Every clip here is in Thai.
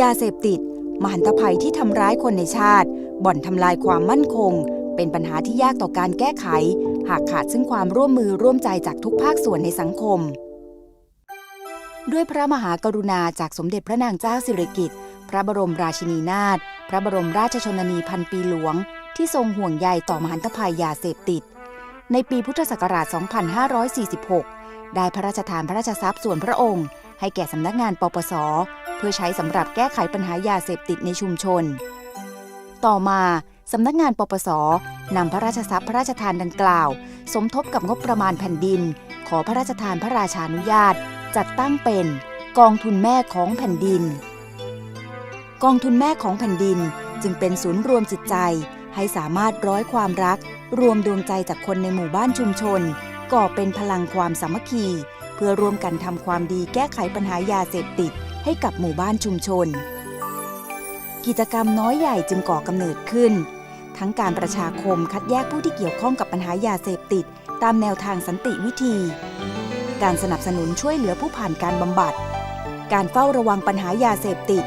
ยาเสพติด มหันตภัยที่ทำร้ายคนในชาติ บ่อนทำลายความมั่นคง เป็นปัญหาที่ยากต่อการแก้ไข หากขาดซึ่งความร่วมมือร่วมใจจากทุกภาคส่วนในสังคม ด้วยพระมหากรุณาจากสมเด็จพระนางเจ้าสิริกิติ์พระบรมราชินีนาถพระบรมราชชนนีพันปีหลวง ที่ทรงห่วงใยต่อมหันตภัยยาเสพติด ในปีพุทธศักราช 2546 ได้พระราชทานพระราชทรัพย์ส่วนพระองค์ ให้แก่สำนักงานปปส พื่อใช้สำหรับแก้ไขปัญหายาเสพติดในชุมชน ต่อมาสำนักงานปปสนำพระราชทรัพย์พระราชทานดังกล่าว สมทบกับงบประมาณแผ่นดิน ขอพระราชทานพระราชานุญาต จัดตั้งเป็นกองทุนแม่ของแผ่นดิน กองทุนแม่ของแผ่นดินจึงเป็นศูนย์รวมจิตใจ ให้สามารถร้อยความรัก รวมดวงใจจากคนในหมู่บ้านชุมชน ก่อเป็นพลังความสามัคคี เพื่อร่วมกันทำความดีแก้ไขปัญหายาเสพติด ให้กับหมู่บ้านชุมชน กิจกรรมน้อยใหญ่จึงก่อกำเนิดขึ้น ทั้งการประชาคมคัดแยกผู้ที่เกี่ยวข้องกับปัญหายาเสพติด ตามแนวทางสันติวิธี การสนับสนุนช่วยเหลือผู้ผ่านการบำบัด การเฝ้าระวังปัญหายาเสพติด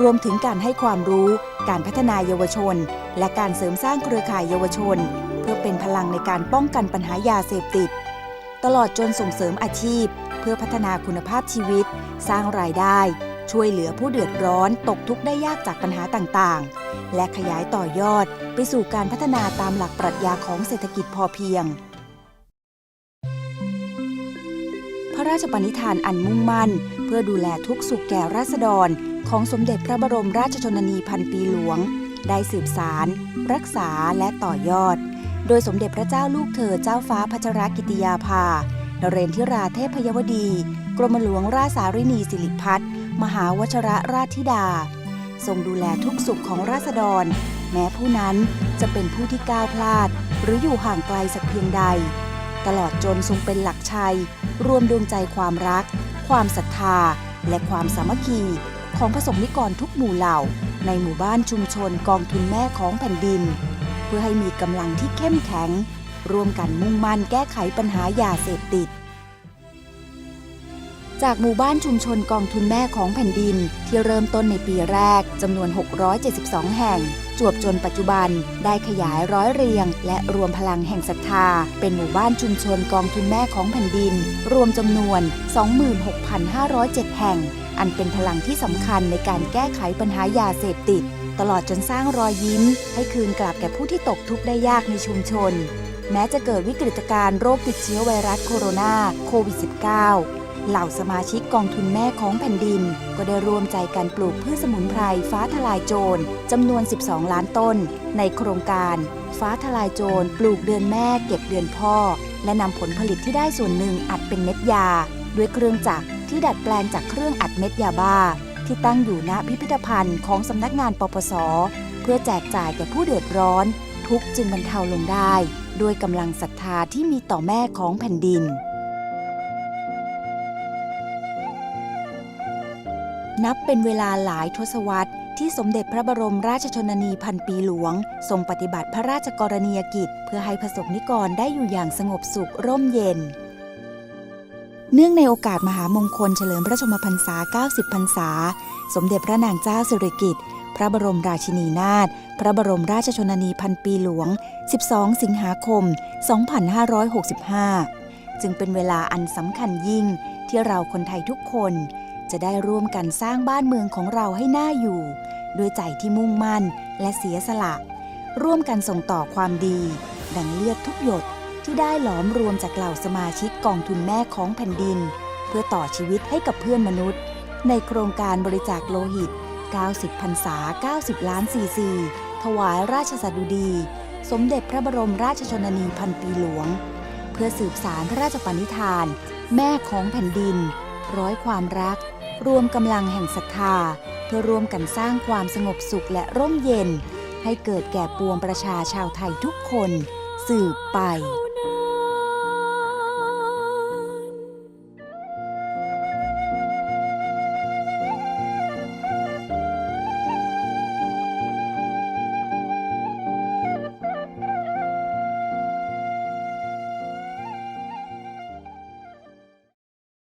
รวมถึงการให้ความรู้ การพัฒนาเยาวชน และการเสริมสร้างเครือข่ายเยาวชน เพื่อเป็นพลังในการป้องกันปัญหายาเสพติด ตลอดจนส่งเสริมอาชีพ เพื่อพัฒนาคุณภาพชีวิต สร้างรายได้ ช่วยเหลือผู้เดือดร้อนตกทุกข์ได้ยากจากปัญหาต่างๆ และขยายต่อยอดไปสู่การพัฒนาตามหลักปรัชญาของเศรษฐกิจพอเพียง พระราชปณิธานอันมุ่งมั่น เพื่อดูแลทุกสุขแก่ราษฎร ของสมเด็จพระบรมราชชนนีพันปีหลวง ได้สืบสาร รักษาและต่อยอด โดยสมเด็จพระเจ้าลูกเธอเจ้าฟ้าพัชรกิติยาภานเรนทิราเทพยวดี กรมหลวงราชสารินีสิริพัฒน์มหาวชระราชธิดา ทรงดูแลทุกสุขของราษฎร แม้ผู้นั้นจะเป็นผู้ที่ก้าวพลาด หรืออยู่ห่างไกลสักเพียงใด ตลอดจนทรงเป็นหลักชัย รวมดวงใจความรัก ความศรัทธา และความสามัคคี ของผสมนิกรทุกหมู่เหล่า ในหมู่บ้านชุมชนกองทุนแม่ของแผ่นดิน พื่อให้มีกำลังที่เข้มแข็ง ร่วมกันมุ่งมั่นแก้ไขปัญหายาเสพติด จากหมู่บ้านชุมชนกองทุนแม่ของแผ่นดิน ที่เริ่มต้นในปีแรกจำนวน 672 แห่ง จวบจนปัจจุบันได้ขยายร้อยเรียง และรวมพลังแห่งศรัทธา เป็นหมู่บ้านชุมชนกองทุนแม่ของแผ่นดิน รวมจำนวน 26,507 แห่ง อันเป็นพลังที่สำคัญในการแก้ไขปัญหายาเสพติด ตลอดจนสร้างรอยยิ้ม ให้คืนกลับแก่ผู้ที่ตกทุกข์ได้ยากในชุมชน แม้จะเกิดวิกฤตการณ์โรคติดเชื้อไวรัสโคโรนาโควิด -19 เหล่าสมาชิกกองทุนแม่ของแผ่นดิน ก็ได้รวมใจกันปลูกพืชสมุนไพรฟ้าทลายโจรจำนวน 12 ล้านต้น ในโครงการ ฟ้าทลายโจรปลูกเดือนแม่เก็บเดือนพ่อ และนำผลผลิตที่ได้ส่วนหนึ่งอัดเป็นเม็ดยา ด้วยเครื่องจักรที่ดัดแปลงจากเครื่องอัดเม็ดยาบ้า ที่ตั้งอยู่ณพิพิธภัณฑ์ของสำนักงานปปส เพื่อแจกจ่ายแก่ผู้เดือดร้อน ทุกจึงบรรเทาลงได้ ด้วยกำลังศรัทธาที่มีต่อแม่ของแผ่นดิน นับเป็นเวลาหลายทศวรรษที่สมเด็จพระบรมราชชนนีพันปีหลวง ทรงปฏิบัติพระราชกรณียกิจ เพื่อให้ประสบนิกรได้อยู่อย่างสงบสุขร่มเย็น เนื่องในโอกาสมหามงคลเฉลิมพระชนมพรรษา 90 พรรษา สมเด็จพระนางเจ้าสิริกิติ์ พระบรมราชินีนาถ พระบรมราชชนนีพันปีหลวง 12 สิงหาคม 2565 จึงเป็นเวลาอันสำคัญยิ่งที่เราคนไทยทุกคนจะได้ร่วมกันสร้างบ้านเมืองของเราให้น่าอยู่ ด้วยใจที่มุ่งมั่นและเสียสละ ร่วมกันส่งต่อความดี ดังเลือดทุกหยด ที่ได้หลอมรวมจากเหล่าสมาชิกกองทุนแม่ของแผ่นดิน เพื่อต่อชีวิตให้กับเพื่อนมนุษย์ ในโครงการบริจาคโลหิต 90พรรษา 90 ล้านซีซี ถวายราชสดุดี สมเด็จพระบรมราชชนนีพันปีหลวง เพื่อสืบสารพระราชปณิธาน แม่ของแผ่นดิน ร้อยความรัก รวมกำลังแห่งศรัทธา เพื่อร่วมกันสร้างความสงบสุขและร่มเย็น ให้เกิดแก่ปวงประชาชาวไทยทุกคน สืบไป